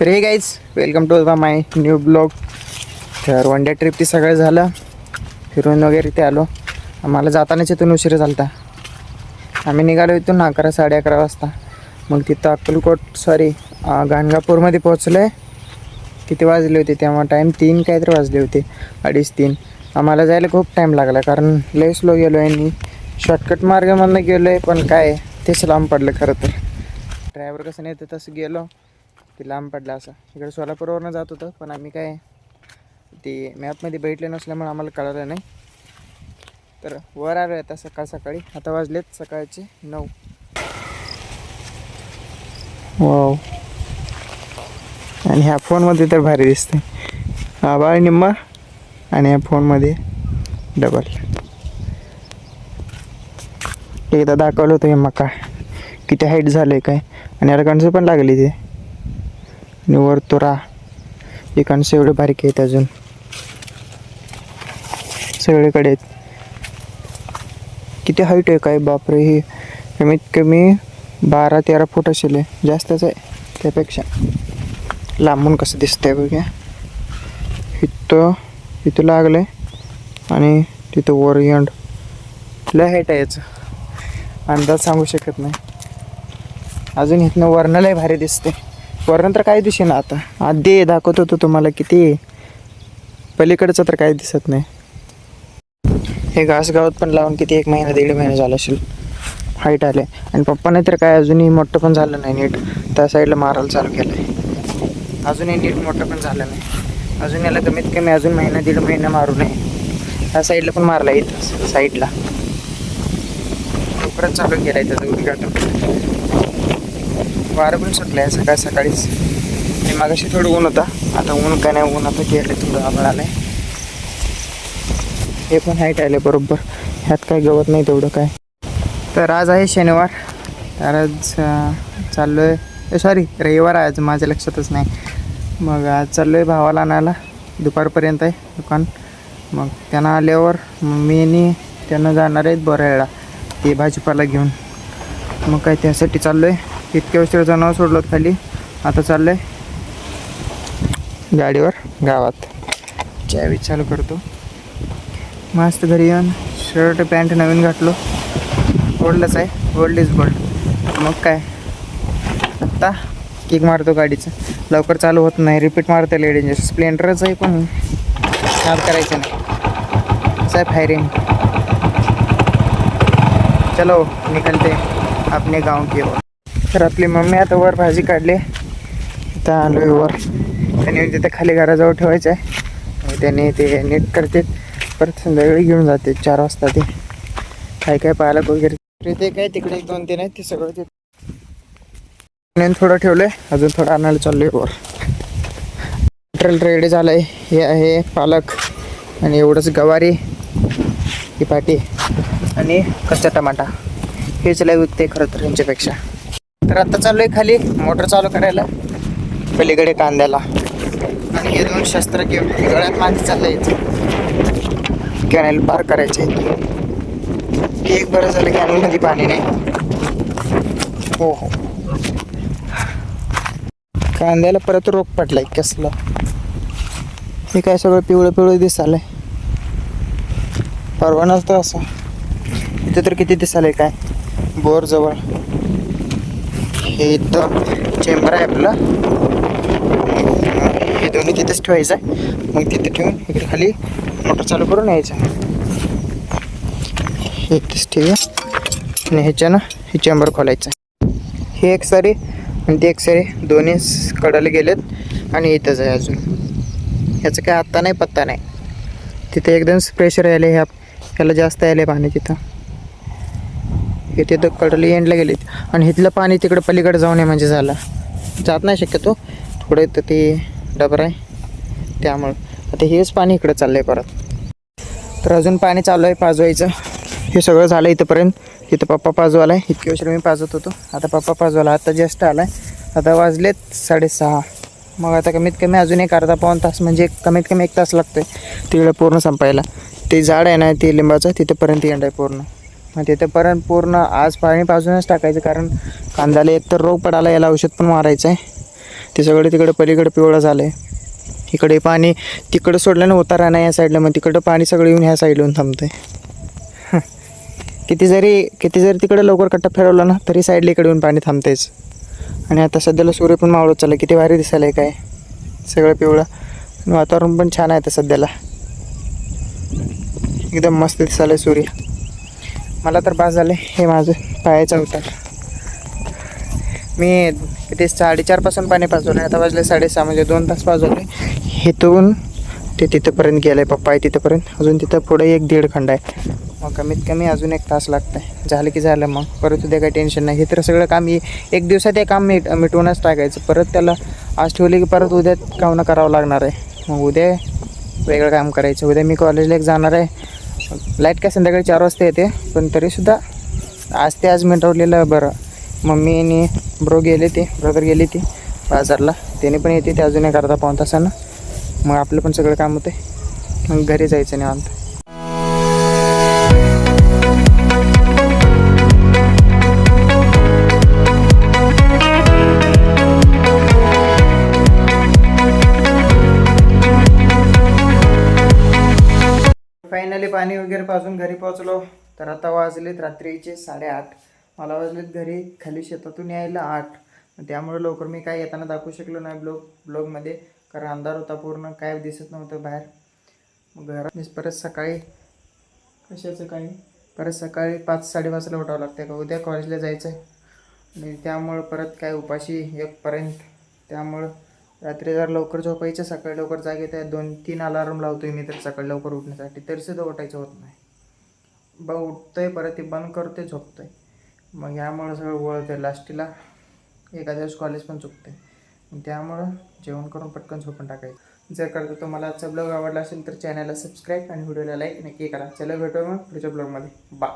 तर हे guys welcome to the my new blog तर वन डे ट्रिप ती सगळं झालं. फिरून वगैरे ते आलो. आम्हाला जातानाच इथून उशीर झालता. आम्ही निघालो इथून अकरा साडे अकरा वाजता. मग तिथं अक्कलकोट सॉरी गाणगापूरमध्ये पोहोचलो आहे किती वाजले होते तेव्हा? टाईम तीन काहीतरी वाजले होते. अडीच तीन. आम्हाला जायला खूप टाईम लागला कारण लय स्लो गेलो आहे आणि शॉर्टकट मार्गामधनं गेलो आहे पण काय तेच लांब पडलं खरं तर. ड्रायव्हर कसं नाही तर तसं गेलो. ते लांब पडलं असं. इकडे सोलापूरवरनं जात होतं पण आम्ही काय ते मॅपमध्ये बैठले नसल्यामुळे आम्हाला कळलं नाही. तर वर आलो आता सकाळ सकाळी. आता वाजलेत सकाळचे नऊ. वाव आणि ह्या फोनमध्ये तर भारी दिसते आबाळ निम्मा आणि ह्या फोनमध्ये डबल एकदा दाखवलं होतं हे मका. किती हाईट झालं आहे काय? आणि अडकणचं पण लागली ते. आणि वर तुरा हे कणसं एवढे बारीक आहेत अजून. सगळीकडे आहेत. किती हाईट आहे काय? बापरे ही कमीत कमी बारा तेरा फूट असेल जास्तच आहे त्यापेक्षा. लांबून कसं दिसतंय बघ्या. इथं इथं लागलं आहे आणि तिथं वर यंड लय हाईट आहे याचं. अंदाज सांगू शकत नाही. अजून इथनं वर्ण लय भारी दिसते वरनंतर तर काय दिसे ना आता आधी दाखवत होतो तुम्हाला किती. पलीकडचं तर काही दिसत नाही. हे घासगावात पण लावून किती एक महिना दीड महिना झाला असेल. हाईट आले. आणि पप्पाने तर काय अजूनही मोठं पण झालं नाही नीट. त्या साईडला मारायला चालू केलं आहे अजूनही नीट मोठं पण झालं नाही. अजून याला कमीत कमी अजून महिना दीड महिना मारू नये. त्या साईडला पण मारला इथं साईडला. लवकरच चालू केलं आहे त्याचं उद्घाटन. वारं पण सुटलं आहे सकाळ सकाळीच आणि मागाशी थोडं ऊन होता. आता ऊन काय नाही ऊन आता गेलं थोडं आभाळ आलं आहे हे पण हाईट आले बरोबर. ह्यात काय गवत नाही तेवढं काय. तर आज आहे शनिवार. तर आज चाललो आहे सॉरी रविवार आहे आज माझ्या लक्षातच नाही. मग आज चाललो आहे भावाला आणायला. दुपारपर्यंत आहे दुकान. मग त्यांना आल्यावर मी आणि त्यांना जाणार आहेत बोरायला ते भाजीपाला घेऊन. मग काय त्यासाठी चाललो आहे इतक्या उशीर जनावर सोडलं खाली. आता चाललं आहे गाडीवर गावात. चावी चालू करतो. मस्त घरी येऊन शर्ट पॅन्ट नवीन घातलो. ओढलंच आहे ओल्ड इज गोल्ड मग काय? आत्ता किक मारतो गाडीचं. लवकर चालू होत नाही रिपीट मारते लेडीज स्प्लेंडरच आहे पण नाद करायचं नाही. साहेब आहे फायरिंग चलो निकलते. आपने गाव की ओर. तर आपली मम्मी आता वर भाजी काढली. आता आलो आहे वर. त्यांनी तिथे खाली घराजवळ ठेवायचं आहे. त्याने ते नीट करते. परत संध्याकाळी घेऊन जाते. चार वाजता ते. काय काय पालक वगैरे ते काय तिकडे एक दोन तीन आहेत. ते सगळं ते थोडं थोडं ठेवलंय. अजून थोडं आणायला चाललोय वर. मटेरियल रेडी झालंय. हे आहे पालक. आणि एवढंच गवारी. ही पाटी. आणि कच्चा टमाटा. हेच लय विकते खरं तर यांच्यापेक्षा. तर आता चाललोय खाली मोटर चालू करायला. पलीकडे कांद्याला. आणि हे दोन शस्त्र घेऊन गळ्यात माती चाललंय कॅनल पार करायचे एक बरं झालं कॅनलमध्ये पाणी नाही. हो हो. कांद्याला परत रोग पडलाय कसला. हे काय सगळं पिवळं पिवळं दिसालंय. परवा नसतं असं. इथं तर किती दिसालंय काय? बोर जवळ. हे इथं चेंबर आहे आपलं. हे दोन्ही तिथेच ठेवायचं आहे. मग तिथे ठेवून इकडे खाली मोटर चालू करून यायचं. हे इथेच ठेवूया. आणि ह्याच्यानं हे चेंबर खोलायचं हे एक सारी आणि ते एक सारी दोन्ही कडाला गेलेत आणि इथंच आहे अजून. ह्याचं काय आत्ता नाही पत्ता नाही. तिथे एकदम प्रेशर यायला ह्या ह्याला जास्त यायला पाणी तिथं. इथे तर कडली एंडला गेलेत. आणि इथलं पाणी तिकडं पलीकडे जाऊ नये म्हणजे झालं. जात नाही शक्यतो. थोडं तर ते डबर आहे. त्यामुळं. आता हेच पाणी इकडं चाललं आहे परत. तर अजून पाणी चालू आहे पाजवायचं. हे सगळं झालं इथंपर्यंत. इथं पप्पा पाजवाला आहे इतके उशीर मी पाजत होतो. आता पप्पा पाजवाला. आता जस्ट आला आहे आता वाजलेत साडेसहा. मग आता कमीत कमी अजून एक अर्धा पाऊण तास म्हणजे कमीत कमी एक तास लागतो आहे तिकडं पूर्ण संपायला. ते झाड आहे ना ते लिंबाचं तिथंपर्यंत येणार आहे पूर्ण. मग तिथंपर्यंत पूर्ण आज पाणी पाजूनच टाकायचं कारण कांद्याला एकतर रोग पडायला याला औषध पण मारायचं आहे. ते सगळं तिकडे पलीकडे पिवळं झालं आहे इकडे पाणी तिकडं सोडलं ना उतारा नाही या साईडला मग तिकडं पाणी सगळं येऊन ह्या साईडला येऊन आहे किती जरी किती जरी तिकडे लवकर कट्टा फिरवला ना तरी साईडला इकडे येऊन पाणी थांबतेच आणि आता सध्याला सूर्य पण मावळत चाललं किती भारी दिसायला काय. सगळं पिवळं. आणि वातावरण पण छान आहे आता सध्याला. एकदम मस्त दिसायला सूर्य. मला तर पास झाले. हे माझं पायाचा उतार मी किती साडेचारपासून पाणी पाजवलं आता वाजले साडेसहा म्हणजे दोन तास पाजवले. इथून ते तिथंपर्यंत गेलं आहे पप्पा आहे तिथंपर्यंत. अजून तिथं पुढे एक दीड खंड आहे. मग कमीत कमी अजून एक तास लागतं आहे झालं की झालं मग. परत उद्या काही टेन्शन नाही. हे तर सगळं काम ये- एक दिवसात हे काम मिट मिटवूनच टाकायचं. परत त्याला आज ठेवले की परत उद्या काम करावं लागणार आहे. मग उद्या वेगळं काम करायचं. उद्या मी कॉलेजला एक जाणार आहे. लाइट काय संध्याकाळी चार वाजता येते पण तरीसुद्धा आज ते आज मिटवलेलं बरं. मम्मी आणि ब्रो गेले ते ब्रदर गेले ते बाजारला. त्याने पण येते ते अजून एक अर्धा पाऊन तासानं. मग आपलं पण सगळं काम होते मग घरी जायचं निवांत. पाणी वगैरे पाजून घरी पोहोचलो. तर आता वाजलेत रात्रीचे साडेआठ. मला वाजलेत घरी खाली शेतातून यायला आठ. त्यामुळे लवकर मी काय येताना दाखवू शकलो नाही ब्लॉग ब्लॉगमध्ये. कारण अंधार होता पूर्ण काय दिसत नव्हतं बाहेर. मग घरात मी परत सकाळी कशाचं काही? परत सकाळी पाच साडेपाचला उठावं लागतं का? उद्या कॉलेजला जायचं आहे आणि त्यामुळं परत काय उपाशी एकपर्यंत त्यामुळं रात्री जर लवकर झोपायचं सकाळी लवकर जाग येत आहे दोन तीन अलार्म लावतोय मी तर सकाळी लवकर उठण्यासाठी. तरी सुद्धा उठायचं होत नाही. ब उठतोय परत ते बंद करतोय झोपतोय. मग यामुळं सगळं वळतंय. लास्टीला एखाद्या वेळेस कॉलेज पण चुकतंय. त्यामुळं जेवण करून पटकन झोपून टाकायचं. जर करतो तुम्हाला आजचा ब्लॉग आवडला असेल तर चॅनलला सबस्क्राईब आणि व्हिडिओला लाईक नक्की करा. चला भेटूया मग पुढच्या ब्लॉगमध्ये बा